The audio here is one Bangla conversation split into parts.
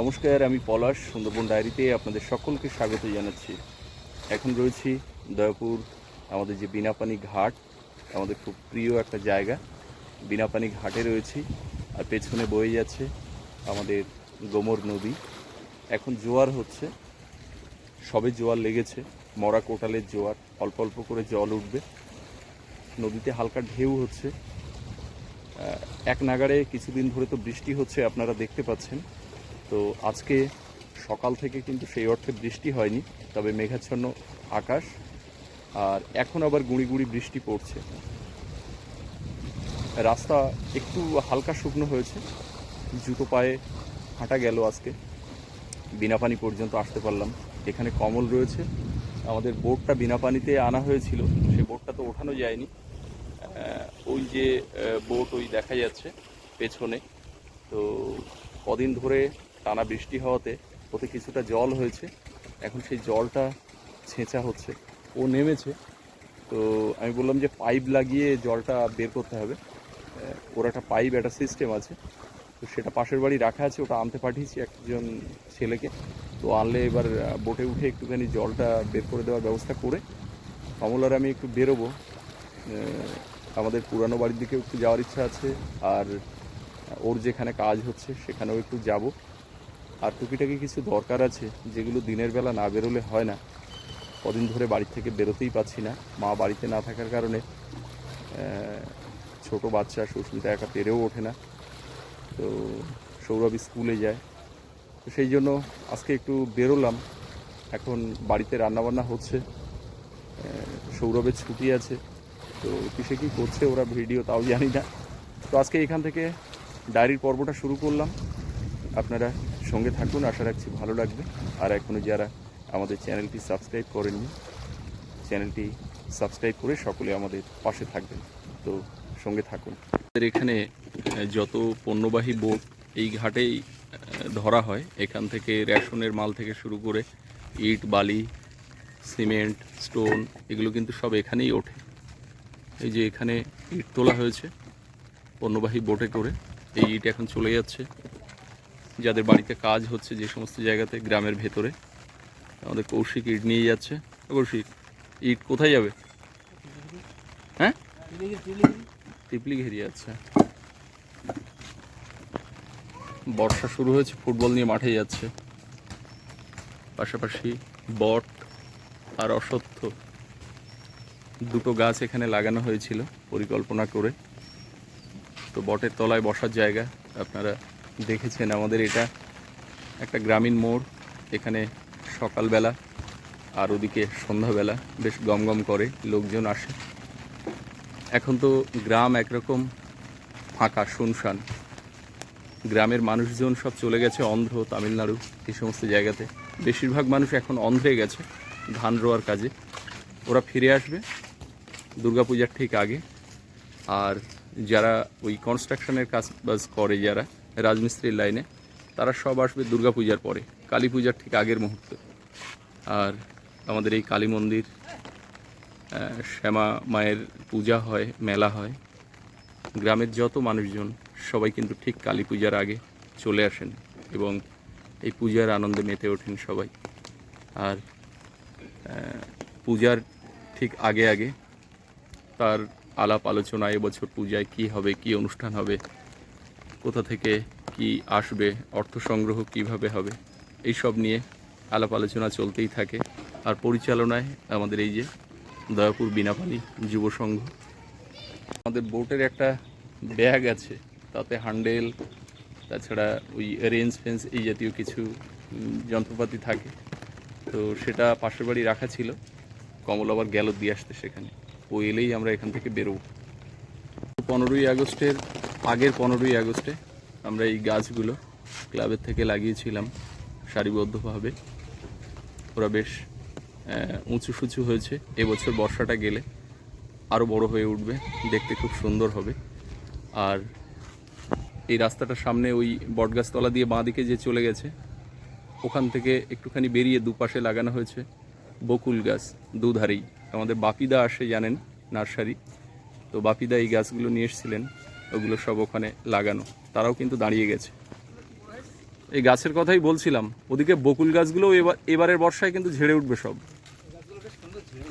নমস্কার, আমি পলাশ, সুন্দরবন ডায়েরিতে আপনাদের সকলকে স্বাগত জানাচ্ছি। এখন রয়েছি দয়াপুর, আমাদের যে বিনাপানি ঘাট, আমাদের খুব প্রিয় একটা জায়গা। বিনাপানি ঘাটে রয়েছি, আর পেছনে বয়ে যাচ্ছে আমাদের গোমর নদী। এখন জোয়ার হচ্ছে, সবে জোয়ার লেগেছে, মরা কোটালের জোয়ার, অল্প অল্প করে জল উঠবে। নদীতে হালকা ঢেউ হচ্ছে। এক নাগাড়ে কিছুদিন ধরে তো বৃষ্টি হচ্ছে, আপনারা দেখতে পাচ্ছেন। তো আজকে সকাল থেকে কিন্তু সেই অর্থে বৃষ্টি হয়নি, তবে মেঘাচ্ছন্ন আকাশ, আর এখন আবার গুঁড়ি গুঁড়ি বৃষ্টি পড়ছে। রাস্তা একটু হালকা শুকনো হয়েছে, জুতো পায়ে হাঁটা গেল আজকে, বিনা পানি পর্যন্ত আসতে পারলাম। এখানে কমল রয়েছে, আমাদের বোটটা বিনা পানিতে আনা হয়েছিল সেই বোটটা তো ওঠানো যায়নি। ওই যে বোট ওই দেখা যাচ্ছে পেছনে। তো কদিন ধরে টানা বৃষ্টি হওয়াতে ওতে কিছুটা জল হয়েছে। এখন সেই জলটা ছেঁচা হচ্ছে। ও নেমেছে। তো আমি বললাম যে পাইপ লাগিয়ে জলটা বের করতে হবে। ওর একটা পাইপ, একটা সিস্টেম আছে। তো সেটা পাশের বাড়ি রাখা আছে। ওটা আনতে পাঠিয়েছি একজন ছেলেকে। তো আনলে এবার বোটে উঠে একটুখানি জলটা বের করে দেওয়ার ব্যবস্থা করে কমলার আমি একটু বেরোবো। আমাদের পুরানো বাড়ির দিকেও একটু যাওয়ার ইচ্ছা আছে। আর ওর যেখানে কাজ হচ্ছে, সেখানেও একটু যাব। আর টুকিটাকি কিছু দরকার আছে যেগুলো দিনের বেলা না বেরোলে হয় না। কদিন ধরে বাড়ি থেকে বেরোতেই পাচ্ছি না। মা বাড়িতে না থাকার কারণে ছোট বাচ্চা সুস্মিতা একা পেরেও ওঠে না। তো সৌরভ স্কুলে যায়। তো সেই জন্য আজকে একটু বেরোলাম। এখন বাড়িতে রান্নাবান্না হচ্ছে। সৌরভের ছুটি আছে। তো কিসে কী করছে ওরা ভিডিও তাও জানি না। তো আজকে এখান থেকে ডায়েরির পর্বটা শুরু করলাম। আপনারা সঙ্গে থাকুন, আশা রাখছি ভালো লাগবে। আর এখনও যারা আমাদের চ্যানেলটি সাবস্ক্রাইব করেননি, চ্যানেলটি সাবস্ক্রাইব করে সকলে আমাদের পাশে থাকবেন। তো সঙ্গে থাকুন। এখানে যত পণ্যবাহী বোট এই ঘাটেই ধরা হয়, এখান থেকে রেশনের মাল থেকে শুরু করে ইট, বালি, সিমেন্ট, স্টোন, এগুলো কিন্তু সব এখানেই ওঠে। এই যে এখানে ইট তোলা হয়েছে, পণ্যবাহী বোটে করে। এই ইট এখন চলে যাচ্ছে। যাদের বাড়িতে কাজ হচ্ছে যে সমস্ত জায়গাতে গ্রামের ভেতরে, আমাদের কৌশিক ইট নিয়ে যাচ্ছে। কৌশিক, ইট কোথায় যাবে? হ্যাঁ? টিপলি ঘেরিয়ে আচ্ছা। বর্ষা শুরু হয়েছে, ফুটবল নিয়ে মাঠে যাচ্ছে। পাশাপাশি বট আর অসত্য দুটো গাছ এখানে লাগানো হয়েছিল পরিকল্পনা করে। তো বটের তলায় বসার জায়গা আপনারা দেখেছেন আমাদের এটা। একটা গ্রামীণ মোড়, এখানে সকালবেলা আর ওদিকে সন্ধ্যাবেলা বেশ গমগম করে লোকজন আসে। এখন তো গ্রাম একরকম ফাঁকা, শুনশান। গ্রামের মানুষজন সব চলে গেছে অন্ধ্র, তামিলনাড়ু, এই সমস্ত জায়গাতে। বেশিরভাগ মানুষ এখন অন্ধ্রে গেছে ধান রোয়ার কাজে। ওরা ফিরে আসবে দুর্গাপূজার ঠিক আগে। আর যারা ওই কনস্ট্রাকশনের কাজ বাজ করে যারা রাজমিস্ত্রির লাইনে, তারা সব আসবে দুর্গাপূজার পরে, কালী পূজার ঠিক আগের মুহূর্তে। আর আমাদের এই কালী মন্দির শ্যামা মায়ের পূজা হয়, মেলা হয়। গ্রামের যত মানুষজন, সবাই কিন্তু ঠিক কালী পূজার আগে চলে আসেন এবং এই পূজার আনন্দে মেতে ওঠেন সবাই। আর পূজার ঠিক আগে আগে তার আলাপ আলোচনা, এবছর পূজায় কি হবে, কি অনুষ্ঠান হবে কোথা থেকে কি আসবে, অর্থ সংগ্রহ কীভাবে হবে, এই সব নিয়ে আলাপ আলোচনা চলতেই থাকে। আর পরিচালনায় আমাদের এই যে দয়াপুর বিনাপানি যুব সংঘ, আমাদের বোটের একটা ব্যাগ আছে, তাতে হ্যান্ডেল, তাছাড়া ওই রেঞ্জ ফেন্স এই জাতীয় কিছু যন্ত্রপাতি থাকে। তো সেটা পাশের বাড়ি রাখা ছিল, কমল আবার গেল দিয়ে আসতে সেখানে। ও এলেই আমরা এখান থেকে বেরোবো। পনেরোই আগস্টের আগের পনেরোই আগস্টে আমরা এই গাছগুলো ক্লাবের থেকে লাগিয়েছিলাম সারিবদ্ধভাবে। ওরা বেশ উঁচু সুঁচু হয়েছে। এবছর বর্ষাটা গেলে আরও বড় হয়ে উঠবে, দেখতে খুব সুন্দর হবে। আর এই রাস্তাটার সামনে ওই বটগাছতলা দিয়ে বাঁ দিকে যে চলে গেছে, ওখান থেকে একটুখানি বেরিয়ে দুপাশে লাগানো হয়েছে বকুল গাছ দুধারেই। আমাদের বাপিদা আসে জানেন নার্সারি। তো বাপিদা এই গাছগুলো নিয়ে এসেছিলেন। ওগুলো সব ওখানে লাগানো। তারাও কিন্তু দাঁড়িয়ে গেছে। এই গাছের কথাই বলছিলাম, ওদিকে বকুল গাছগুলোও এবার, এবারের বর্ষায় কিন্তু ঝেড়ে উঠবে সব।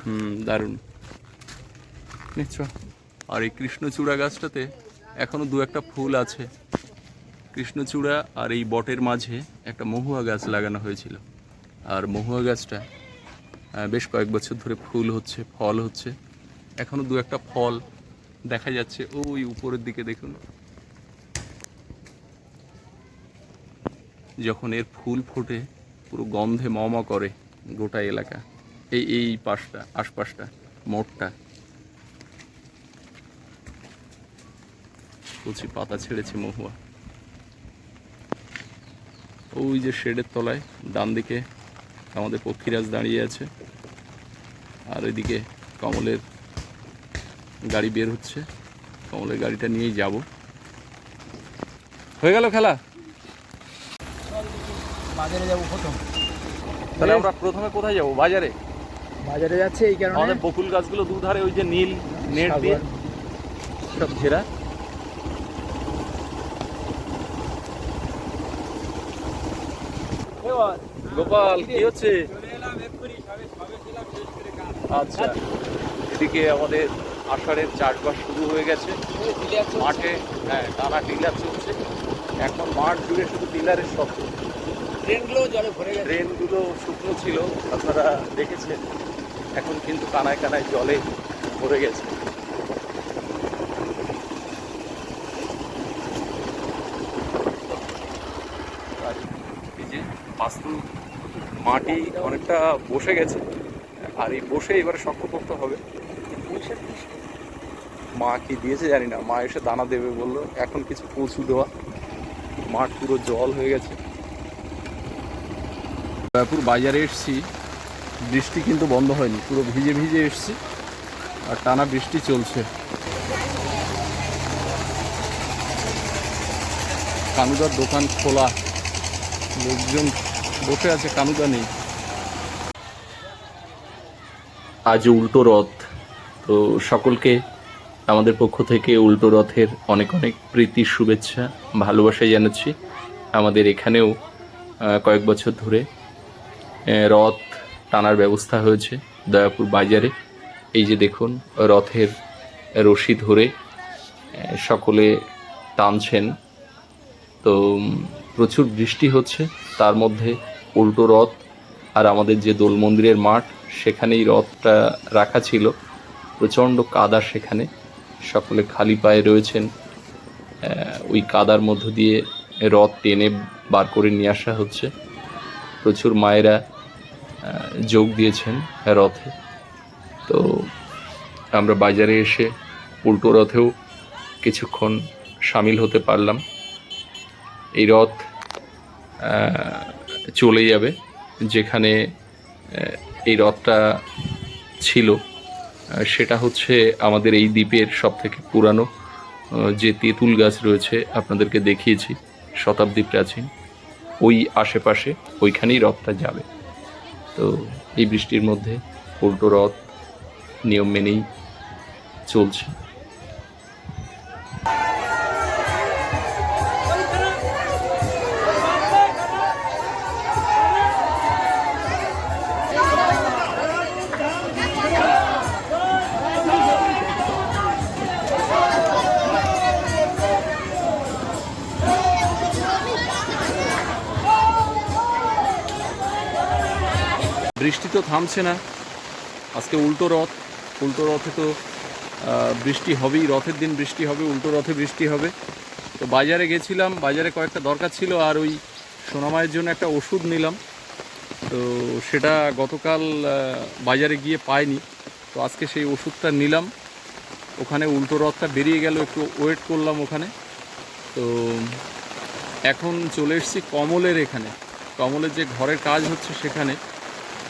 হুম, দারুণ। নিশ্চয়। আর এই কৃষ্ণচূড়া গাছটাতে এখনও দু একটা ফুল আছে। কৃষ্ণচূড়া আর এই বটের মাঝে একটা মহুয়া গাছ লাগানো হয়েছিল। আর মহুয়া গাছটা বেশ কয়েক বছর ধরে ফুল হচ্ছে, ফল হচ্ছে। এখনও দু একটা ফল দেখা যাচ্ছে ওই উপরের দিকে দেখুন। যখন এর ফুল ফোটে, পুরো গন্ধে ম ম করে গোটা এলাকা। এই এই পাশটা, আশপাশটা মোটটা কচি পাতা ছেড়েছে মহুয়া। ওই যে শেডের তলায়, ডান দিকে আমাদের পক্ষীরাজ দাঁড়িয়ে আছে। আর ওইদিকে কমলের গাড়ি বের হচ্ছে। কমলের গাড়িটা নিয়েই যাব। হয়ে গেল খেলা? বাজারে যাব প্রথম। তাহলে আমরা প্রথমে কোথায় যাব? বাজারে? বাজারে যাচ্ছে এই কারণে। আমাদের বকুল গাছগুলো দুধারে ওই যে নীল নেট দিয়ে সব ঘেরা। গোপাল কি হচ্ছে? আচ্ছা এদিকে আমাদের আষাঢ়ের চাষবাস শুরু হয়ে গেছে। মাঠে হ্যাঁ টানা টিলার চলছে। এখন মাঠ জুড়ে শুধু টিলারের শব্দ। ট্রেনগুলো জলে ভরে গেছে। ট্রেনগুলো শুকনো ছিল আপনারা দেখেছেন। এখন কিন্তু কানায় কানায় জলে ভরে গেছে। আর এই যে বাস্তু মাটি অনেকটা বসে গেছে। আর এই বসে এবারে শক্তপোক্ত হবে। মা কি দিয়েছে জানি না। মা এসে দানা দেবে বলল এখন কিছু পৌঁছু দেওয়া। মাঠ পুরো জল হয়ে গেছে। জয়পুর বাজারে এসছি। বৃষ্টি কিন্তু বন্ধ হয়নি পুরো ভিজে ভিজে এসছি। আর টানা বৃষ্টি চলছে। কানুদার দোকান খোলা। লোকজন বসে আছে কানুদা নেই। আজ উল্টো রথ। তো সকলকে আমাদের পক্ষ থেকে উল্টো রথের অনেক অনেক প্রীতির শুভেচ্ছা ভালোবাসা জানাচ্ছি আমাদের এখানেও কয়েক বছর ধরে রথ টানার ব্যবস্থা হয়েছে দয়াপুর বাজারে। এই যে দেখুন, রথের রশি ধরে সকলে টানছেন। তো প্রচুর বৃষ্টি হচ্ছে, তার মধ্যে উল্টো রথ আর আমাদের যে দোল মন্দিরের মাঠ, সেখানেই রথটা রাখা ছিল। প্রচণ্ড কাদা সেখানে। সকলে খালি পায়ে রয়েছেন। ওই কাদার মধ্য দিয়ে রথ টেনে বার করে নিয়ে আসা হচ্ছে। প্রচুর মায়েরা যোগ দিয়েছেন রথে। তো আমরা বাজারে এসে উল্টো রথেও কিছুক্ষণ সামিল হতে পারলাম। এই রথ চলে যাবে যেখানে এই রথটা ছিল। সেটা হচ্ছে আমাদের এই দ্বীপের সব থেকে পুরানো যে তেঁতুল গাছ রয়েছে, আপনাদেরকে দেখিয়েছি, শতাব্দী প্রাচীন। ওই আশেপাশে ওইখানেই রথটা যাবে। তো এই বৃষ্টির মধ্যে উল্টো রথ নিয়ম মেনেই চলছে। তো থামছে না। আজকে উল্টো রথ, উল্টো রথে তো বৃষ্টি হবেই, রথের দিন বৃষ্টি হবে, উল্টো রথে বৃষ্টি হবে। তো বাজারে গেছিলাম, বাজারে কয়েকটা দরকার ছিল আর ওই সোনামায়ের জন্য একটা ওষুধ নিলাম। তো সেটা গতকাল বাজারে গিয়ে পাইনি। তো আজকে সেই ওষুধটা নিলাম। ওখানে উল্টো রথটা বেরিয়ে গেল, একটু ওয়েট করলাম ওখানে। তো এখন চলে এসেছি কমলের এখানে। কমলের যে ঘরের কাজ হচ্ছে সেখানে।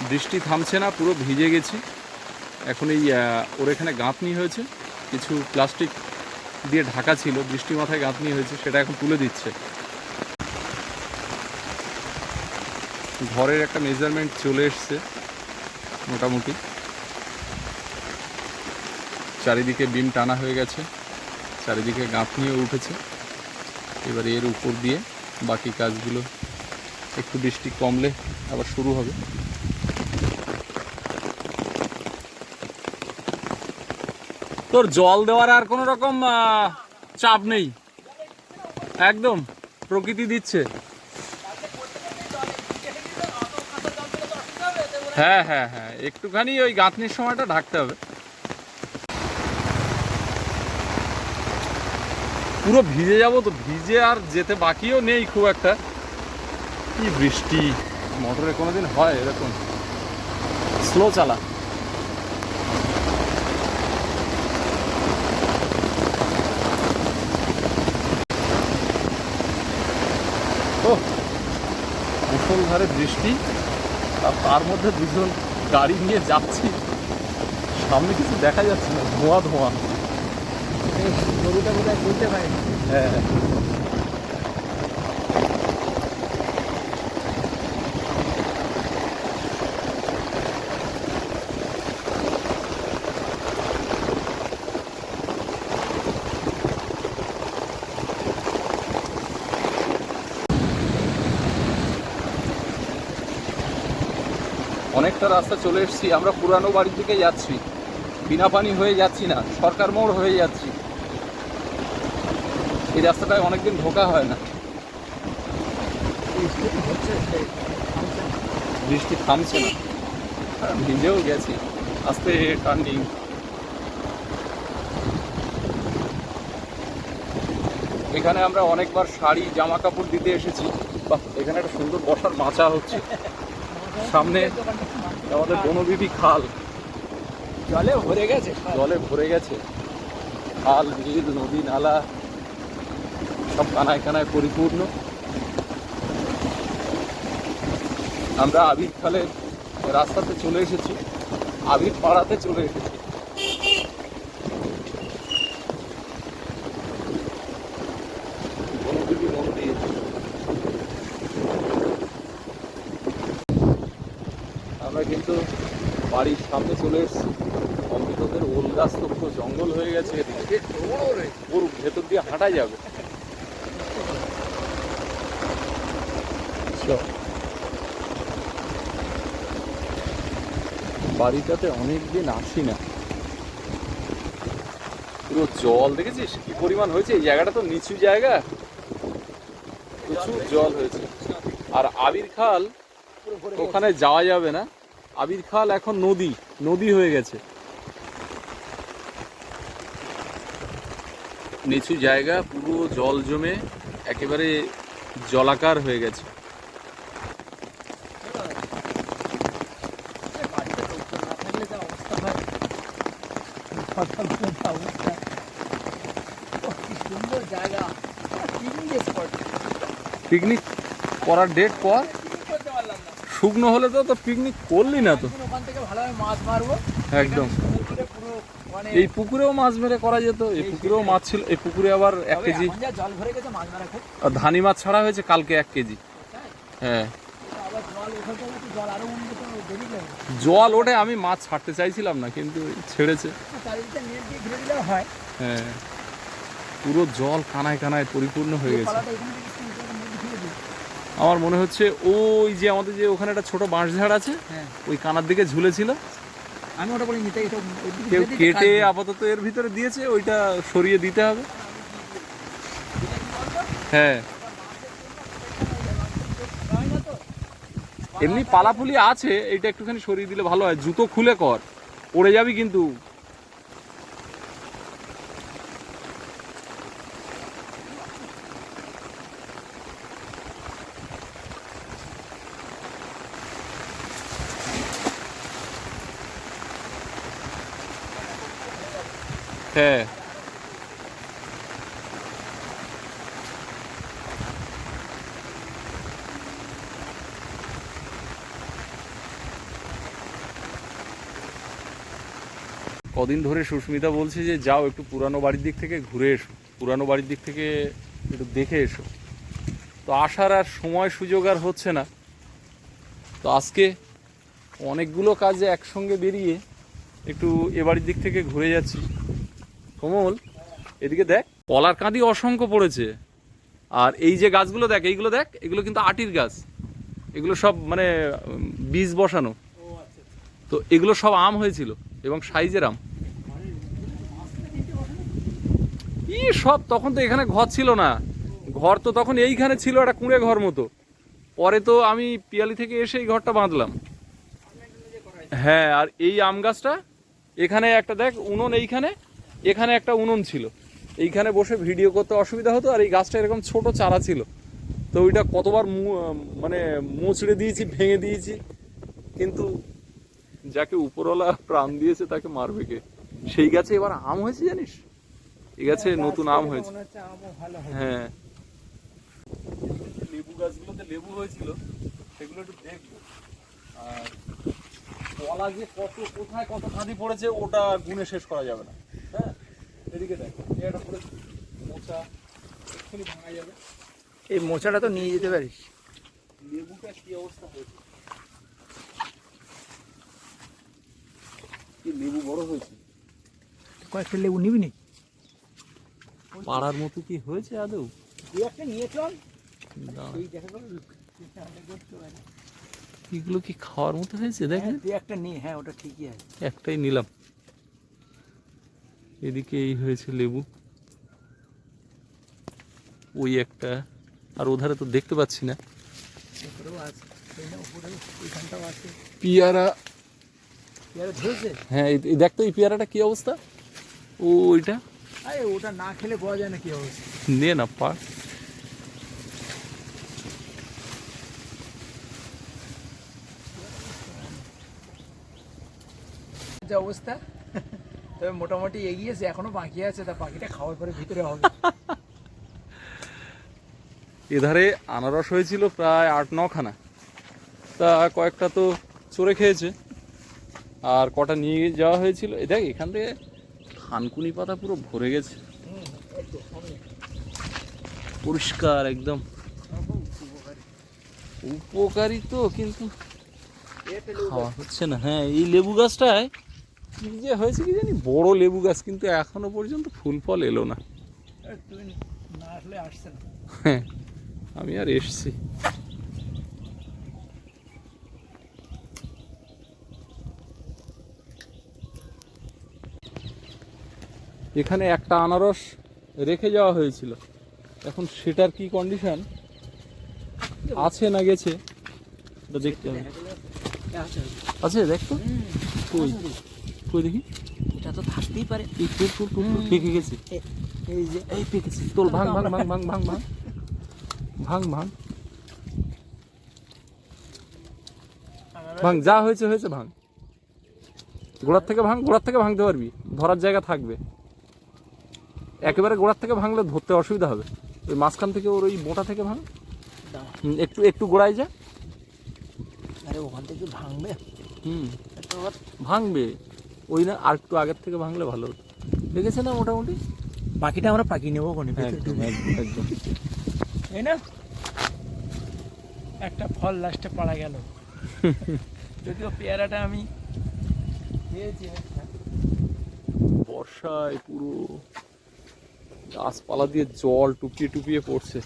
বৃষ্টি থামছে না, পুরো ভিজে গেছি। এখন এই ওর এখানে গাঁথনি হয়েছে। কিছু প্লাস্টিক দিয়ে ঢাকা ছিল বৃষ্টি মাথায় গাঁথনি হয়েছে, সেটা এখন তুলে দিচ্ছে। ঘরের একটা মেজারমেন্ট চলে এসছে, মোটামুটি। চারিদিকে বিম টানা হয়ে গেছে, চারিদিকে গাঁথনিও উঠেছে। এবার এর উপর দিয়ে বাকি কাজগুলো একটু বৃষ্টি কমলে আবার শুরু হবে। তোর জল দেওয়ার আর কোনো রকম চাপ নেই। একদম, প্রকৃতি দিচ্ছে। হ্যাঁ হ্যাঁ হ্যাঁ একটুখানি ওই গাঁথনির সময়টা ঢাকতে হবে। পুরো ভিজে যাব তো, ভিজে আর যেতে বাকিও নেই খুব একটা। কি বৃষ্টি, মোটরে কোনোদিন হয় এরকম। স্লো চালা ও মুসলধারে বৃষ্টি আর তার মধ্যে দুজন গাড়ি নিয়ে যাচ্ছি। সামনে কিছু দেখা যাচ্ছে না ধোঁয়া ধোঁয়া। গরুটা পারিনি। হ্যাঁ। অনেকটা রাস্তা চলে এসেছি, আমরা পুরানো বাড়ির দিকে যাচ্ছি। বিনা পানি হয়ে যাচ্ছি না, সরকার মোড় হয়ে যাচ্ছি। এই রাস্তাটায় অনেকদিন ঢোকা হয় না। বৃষ্টি থামছে না। থামছে ভিজেও গেছি। আস্তে টার্নিং এখানে আমরা অনেকবার শাড়ি, জামা কাপড় দিতে এসেছি। বাহ, এখানে একটা সুন্দর বসার মাচা হচ্ছে। সামনে আমাদের বনবিবি খাল। জলে ভরে গেছে। জলে ভরে গেছে। খাল বিল নদী নালা সব কানায় কানায় পরিপূর্ণ। আমরা আবির খালের রাস্তাতে চলে এসেছি। আবির পাড়াতে চলে এসেছি বনদেবী মন্দির আমরা কিন্তু বাড়ির সামনে চলে এসেছি। অমৃতদের ওল গাছ তো পুরো জঙ্গল হয়ে গেছে ওর ভেতর দিয়ে হাঁটা যাবে। বাড়িটাতে অনেক দিন আসি না। পুরো জল দেখেছিস? কি পরিমাণ হয়েছে? এই জায়গাটা তো নিচু জায়গা। প্রচুর জল হয়েছে। আর আবির খাল। ওখানে যাওয়া যাবে না। আবির খাল এখন নদী নদী হয়ে গেছে। নিচু জায়গা পুরো জল জমে একেবারে জলাকার হয়ে গেছে। পিকনিক করার ডেট পর শুকনো হলে তো তো পিকনিক করলি না তো। ওখান থেকে ভালোভাবে মাছ মারবো। একদম। মানে এই পুকুরেও মাছ মেরে করা যেত এই পুকুরেও মাছ ছিল এই পুকুরে আবার এক কেজি। জল ভরে গেছে মাছ মারা খুব। আর ধানি মাছ ছাড়া হয়েছে কালকে এক কেজি। হ্যাঁ। জল ওঠে আমি মাছ ছাড়তে চাইছিলাম না কিন্তু ছেড়েছে। হ্যাঁ। পুরো জল কানায় কানায় পরিপূর্ণ হয়ে গেছে পালাটা এখান থেকে একটু উপরে নেট ঘিরে দিই আমার মনে হচ্ছে ওই যে আমাদের যে ওখানে একটা ছোট বাঁশ ঝাড় আছে হ্যাঁ। ওই কানার দিকে ঝুলেছিল। আমি ওটা বলে নিতে কেউ কেটে আপাতত এর ভিতরে দিয়েছে ওইটা সরিয়ে দিতে হবে। হ্যাঁ? এমনি পালাপুলি আছে এইটা একটুখানি সরিয়ে দিলে ভালো হয়। জুতো খুলে কর পড়ে যাবি কিন্তু। হ্যাঁ কদিন ধরে সুস্মিতা বলছে যে, যাও একটু পুরানো বাড়ির দিক থেকে ঘুরে এসো। পুরানো বাড়ির দিক থেকে একটু দেখে এসো। তো আসার আর সময় সুযোগ আর হচ্ছে না। তো আজকে অনেকগুলো কাজে একসঙ্গে বেরিয়ে একটু এ বাড়ির দিক থেকে ঘুরে যাচ্ছি। কমল, এদিকে দেখ। কলার কাঁদি অসংখ্য পড়েছে। আর এই যে গাছগুলো দেখ, এইগুলো দেখ, এগুলো কিন্তু আটির গাছ। এগুলো সব মানে বীজ বসানো। তো এগুলো সব আম হয়েছিল এবং সাইজের আম। ই সব তখন তো এখানে ঘর ছিল না। ঘর তো তখন এইখানে ছিল, একটা কুঁড়ে ঘর মতো। পরে তো আমি পিয়ালি থেকে এসে এই ঘরটা বাঁধলাম। হ্যাঁ আর এই আম গাছটা এখানে একটা দেখ, উনুন এইখানে এখানে একটা উনুন ছিল। এইখানে বসে ভিডিও করতে অসুবিধা হতো আর এই গাছটা এরকম ছোট চারা ছিল। তো ওইটা কতবার মু- মানে মুচড়ে দিয়েছি ভেঙে দিয়েছি। কিন্তু যাকে উপরওয়ালা প্রাণ দিয়েছে তাকে মারবে কে? সেই গাছে এবার আম হয়েছে জানিস? এই গাছে নতুন আম হয়েছে। হ্যাঁ। লেবু গাছগুলোতে লেবু হয়েছিল সেগুলো একটু দেখব। আর কলা যে কত কোথায় কত খাঁদি পড়েছে ওটা গুনে শেষ করা যাবে না। হ্যাঁ এদিকে দেখ মোচা এক্ষুনি ভাঙা যাবে। এই মোচাটা তো নিয়ে যেতে পারিস। লেবুটা কি অবস্থা হয়েছে? কি লেবু বড় হয়েছে? কয়েকটা লেবু নিবি নি? পাড়ার মতো কি হয়েছে আদৌ? দু একটা নিয়ে চল। না। এই দেখা গেল এগুলো কি খাওয়ার মতো হয়েছে? দেখেন দু একটা নিয়ে হ্যাঁ ওটা ঠিকই আছে। একটাই নিলাম। এদিকে এই হয়েছে লেবু। ওই একটা। আর ওধারে তো দেখতে পাচ্ছি না। পিয়ারা। হ্যাঁ এই- এই পেয়ারাটা কি অবস্থা? ও, ওইটা? ওটা না খেলে পাওয়া যায় না কি অবস্থা নে না পা যা অবস্থা? তবে মোটামুটি এগিয়েছে এখনও বাকি আছে তা পাখিটা খাওয়ার পরে ভিতরে হবে। এধারে আনারস হয়েছিল প্রায় আট নখানা। তা কয়েকটা তো চড়ে খেয়েছে। আর কটা নিয়ে যাওয়া হয়েছিল। এ দেখ এখান থেকে থানকুনি পাতা পুরো ভরে গেছে। পরিষ্কার একদম। উপকারী। তো কিন্তু খাওয়া হচ্ছে না। হ্যাঁ এই লেবু গাছটায় কি যে হয়েছে কি জানি? বড় লেবু গাছ কিন্তু এখনও পর্যন্ত ফুল ফল এলো না। হ্যাঁ আমি আর এসছি। এখানে একটা আনারস রেখে যাওয়া হয়েছিল। এখন সেটার কি কন্ডিশন আছে না গেছে? দেখতে হবে। গেলো আছে। আছে দেখ তো কই দেখি। এটা তো থাকতেই পারে। এই টুক টুক টুক পেকে গেছে। এই যে। এই পেকেছে তোল ভাঙ ভাঙ ভাঙ ভাঙ ভাঙ ভাঙ। ভাঙ ভাঙ। ভাঙ যা হয়েছে হয়েছে ভাঙ। গোড়ার থেকে ভাঙ গোড়ার থেকে ভাঙতে পারবি। ধরার জায়গা থাকবে। একেবারে গোড়ার থেকে ভাঙলে ধরতে অসুবিধা হবে। ওই মাঝখান থেকে ওর ওই মোটা থেকে ভাঙ। একটু একটু গোড়ায় যা। আরে ওখান থেকে ভাঙবে? হুম। ভাঙবে। ওই না আর একটু আগের থেকে ভাঙলে ভালো হতো। দেখেছে না মোটামুটি? বাকিটা আমরা পাকি নেব কোনে একদম একদম এই না একটা ফল লাস্টে পাড়া গেল। যদিও পেয়ারাটা আমি খেয়েছি একটা। বর্ষায় পুরো গাছপালা দিয়ে জল টুপিয়ে টুপিয়ে পড়ছে।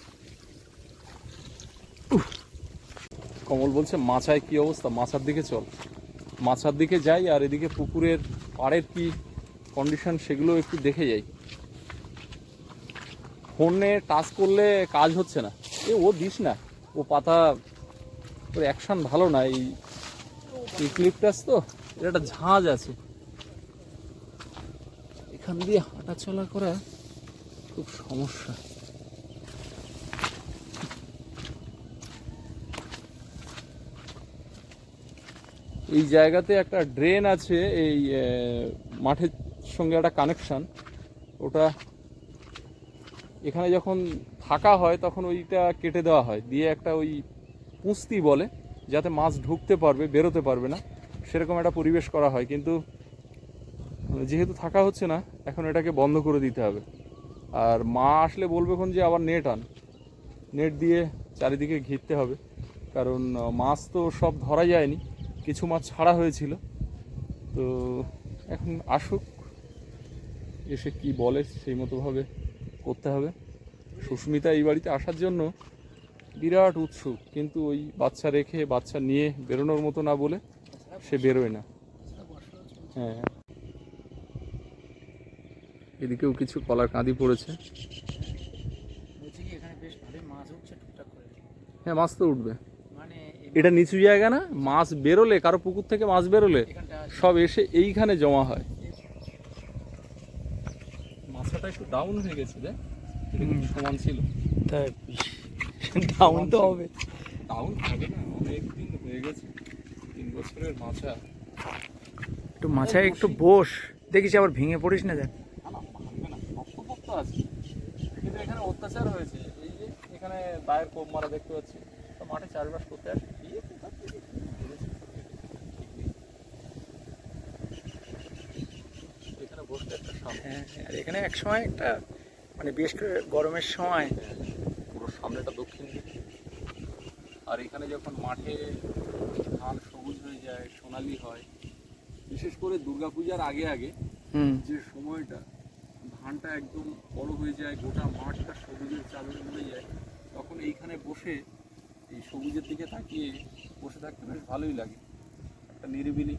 কমল বলছে মাছায় কি অবস্থা? মাছার দিকে চল। মাছার দিকে যাই আর এদিকে পুকুরের পাড়ের কি কন্ডিশন সেগুলো একটু দেখে যাই। ফোনে টাচ করলে কাজ হচ্ছে না। এ, ও দিস না। ও পাতা ওর অ্যাকশন ভালো না। এই এই ক্লিপটাস তো, এর একটা ঝাঁজ আছে। এখান দিয়ে হাঁটা চলা করা খুব সমস্যা। এই জায়গাতে একটা ড্রেন আছে, এই মাঠের সঙ্গে একটা কানেকশান ওটা এখানে যখন থাকা হয় তখন ওইটা কেটে দেওয়া হয়। দিয়ে একটা ওই পুঁস্তি বলে, যাতে মাছ ঢুকতে পারবে, বেরোতে পারবে না। সেরকম একটা পরিবেশ করা হয়। কিন্তু যেহেতু থাকা হচ্ছে না, এখন এটাকে বন্ধ করে দিতে হবে। আর মা আসলে বলবে কোন যে আবার নেট আন। নেট দিয়ে চারিদিকে ঘিরতে হবে। কারণ, মাছ তো সব ধরা যায়নি। কিছু মাছ ছাড়া হয়েছিল। তো এখন আসুক এসে কি বলে সেই মতোভাবে করতে হবে। সুস্মিতা এই বাড়িতে আসার জন্য বিরাট উৎসুক কিন্তু ওই বাচ্চা রেখে বাচ্চা নিয়ে বেরোনোর মতো না বলে সে বেরোয় না। হ্যাঁ। এদিকেও কিছু কলার কাঁদি পড়েছে। হ্যাঁ মাছ তো উঠবে। এটা নিচু জায়গা না মাছ বেরোলে কারও পুকুর থেকে মাছ বেরোলে সব এসে এইখানে জমা হয়। মাছটা একটু ডাউন হয়ে গেছে দেখ সমান ছিল। তাই ডাউন তো হবে। ডাউন হবে না অনেক দিন হয়ে গেছে তিন বছরের মাছা। একটু একটু বস দেখিস আবার ভেঙে পড়িস না দেখ। কিন্তু এখানে অত্যাচার হয়েছে এই যে এখানে দায়ের কোপ মারা দেখতে পাচ্ছি তো মাঠে চাষবাস করতে আসে কি কোথা থেকে কি করেছে? এখানে বসতে একটা সামনে হ্যাঁ আর এখানে এক সময় একটা মানে বেশ করে গরমের সময় পুরো সামনেটা দক্ষিণ দিক। আর এখানে যখন মাঠে ধান সবুজ হয়ে যায় সোনালি হয় বিশেষ করে দুর্গাপূজার আগে আগে যে সময়টা ধানটা একদম বড় হয়ে যায় গোটা মাঠটা সবুজের চাদর উড়ে যায় তখন এইখানে বসে এই সবুজের দিকে তাকিয়ে বসে থাকতে বেশ ভালোই লাগে। একটা নিরিবিলি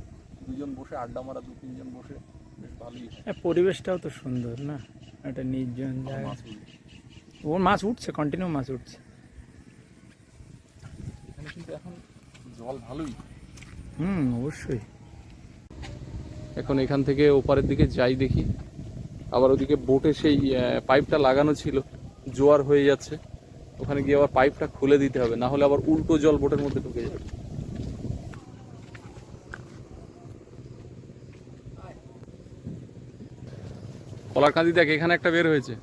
দুজন বসে আড্ডা মারা দু তিনজন বসে। হয়। পরিবেশটাও তো সুন্দর না? একটা নির্জন জায়গা। মাছ ওর মাছ উঠছে কন্টিনিউ মাছ উঠছে। এখানে কিন্তু এখন জল ভালোই। হুম অবশ্যই। এখন এখান থেকে ওপারের দিকে যাই দেখি। আবার ওদিকে বোটে সেই পাইপটা লাগানো ছিল জোয়ার হয়ে যাচ্ছে। ওখানে গিয়ে আবার পাইপটা খুলে দিতে হবে না হলে আবার উল্টো জল বোটের মধ্যে ঢুকে যাবে। কলার কাঁদি দেখ, এখানে একটা বের হয়েছে।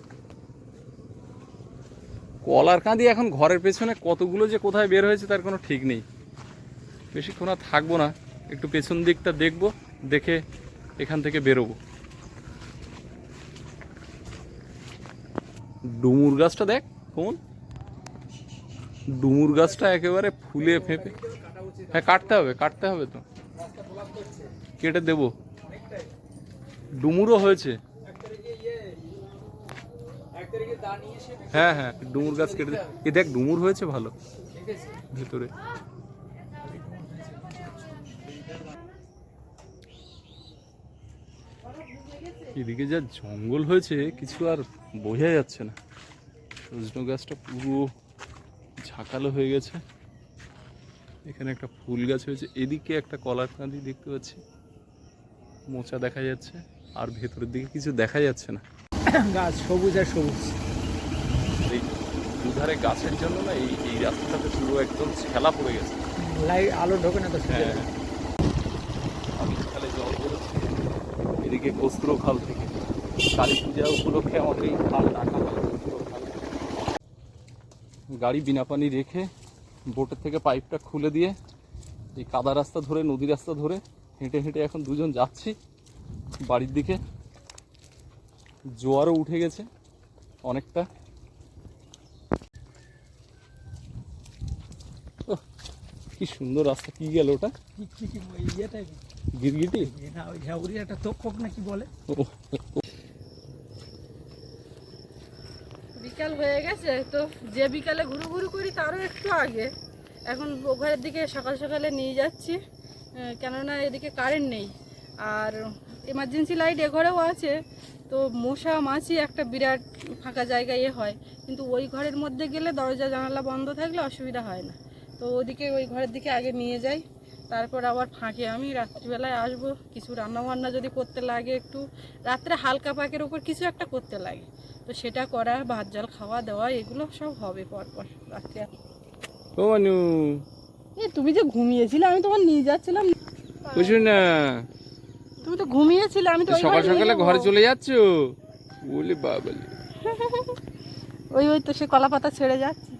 কলার কাঁদি এখন ঘরের পেছনে কতগুলো যে কোথায় বের হয়েছে তার কোনো ঠিক নেই। বেশিক্ষণ আর থাকব না, একটু পেছন দিকটা দেখব, দেখে এখান থেকে বেরোবো। ডুমুর গাছটা দেখ, কোন? ডুমুর গাছটা একেবারে ফুলে ফেঁপে। হ্যাঁ কাটতে হবে কাটতে হবে তো। কেটে দেবো। ডুমুরও হয়েছে। হ্যাঁ হ্যাঁ ডুমুর গাছ কেটে এ দেখ, ডুমুর হয়েছে ভালো। ভেতরে। এদিকে যা জঙ্গল হয়েছে, কিছু আর বোঝা যাচ্ছে না। সজনে গাছটা পুরো ঝাঁকালো হয়ে গেছে। এখানে একটা ফুল গাছ হয়েছে। এদিকে একটা কলার কাঁদি দেখতে পাচ্ছি। মোচা দেখা যাচ্ছে। আর ভেতরের দিকে কিছু দেখা যাচ্ছে না। গাছ সবুজ আর সবুজ। দুধারে গাছের জন্য না এই এই রাস্তাটাতে পুরো একদম ছেলা পড়ে গেছে। লাইট আলো ঢোকে না তো হ্যাঁ। আমি খালে জল বেরোচ্ছে এদিকে কস্তুর খাল থেকে কালী পূজা উপলক্ষে আমাদের এই খাল ডাকা হয়। গাড়ি বিনা পানি রেখে বোটের থেকে পাইপটা খুলে দিয়ে এই কাদা রাস্তা ধরে নদী রাস্তা ধরে হেঁটে হেঁটে এখন দুজন যাচ্ছি। বাড়ির দিকে জোয়ারও উঠে গেছে অনেকটা। কি সুন্দর রাস্তা, কি গেল ওটা? গিরগিটি? না তক্ষক না কি বলে বিকাল হয়ে গেছে, তো যে বিকালে ঘুরু ঘুরু করি তারও একটু আগে। এখন ঘরের দিকে সকাল সকালে নিয়ে যাচ্ছি কেননা এদিকে কারেন্ট নেই। আর এমার্জেন্সি লাইট এ ঘরেও আছে, তো মশা মাছি একটা বিরাট ফাঁকা জায়গায় এ হয়। কিন্তু ওই ঘরের মধ্যে গেলে দরজা জানালা বন্ধ থাকলে অসুবিধা হয় না। তো ওদিকে ওই ঘরের দিকে আগে নিয়ে যাই। তারপর আবার ফাঁকে আমি রাত্রিবেলায় আসব। কিছু রান্না বান্না যদি করতে লাগে একটু। রাত্রে হালকা পাকের ওপর কিছু একটা করতে লাগে। তো সেটা করা ভাত জল খাওয়া দাওয়া এগুলো সব হবে পরপর রাত্রে। এ তুমি যে ঘুমিয়েছিলে আমি তোমার নিয়ে যাচ্ছিলাম। বুঝলি না। তুমি তো ঘুমিয়েছিলে আমি তো সকাল সকালে ঘরে চলে যাচ্ছ? বলে বাবালে। ওই ওই তো সে কলা পাতা ছেড়ে যাচ্ছে।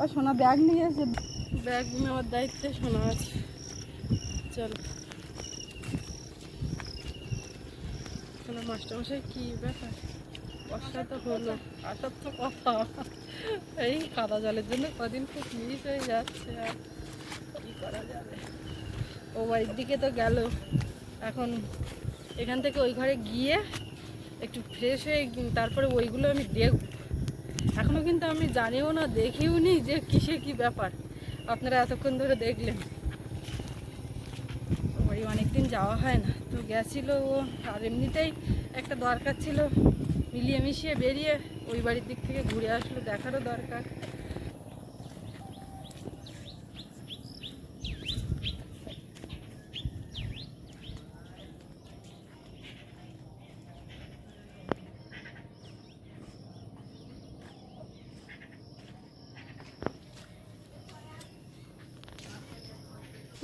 ও সোনা, ব্যাগ নিয়ে এসে ব্যাগ নেওয়ার দায়িত্বে সোনা আছে। চল। সোনা, মাস্টারমশাই, কি ব্যাপার? বর্ষা তো হলো। আসার তো কথা। এই কাদা জলের জন্য কদিন খুব মিস হয়ে যাচ্ছে আর কি করা যাবে? ও বাড়ির দিকে তো গেল। এখন এখান থেকে ওই ঘরে গিয়ে একটু ফ্রেশ হয়ে তারপরে ওইগুলো আমি দেখব। এখনও এখনও কিন্তু আমি জানিও না, দেখিও নি যে কিসে কি ব্যাপার। আপনারা এতক্ষণ ধরে দেখলেন। ওই অনেকদিন যাওয়া হয় না, তো গেছিল ও, আর এমনিতেই একটা দরকার ছিল। মিলিয়ে মিশিয়ে বেরিয়ে ওই বাড়ির দিক থেকে ঘুরে আসলো, দেখারও দরকার।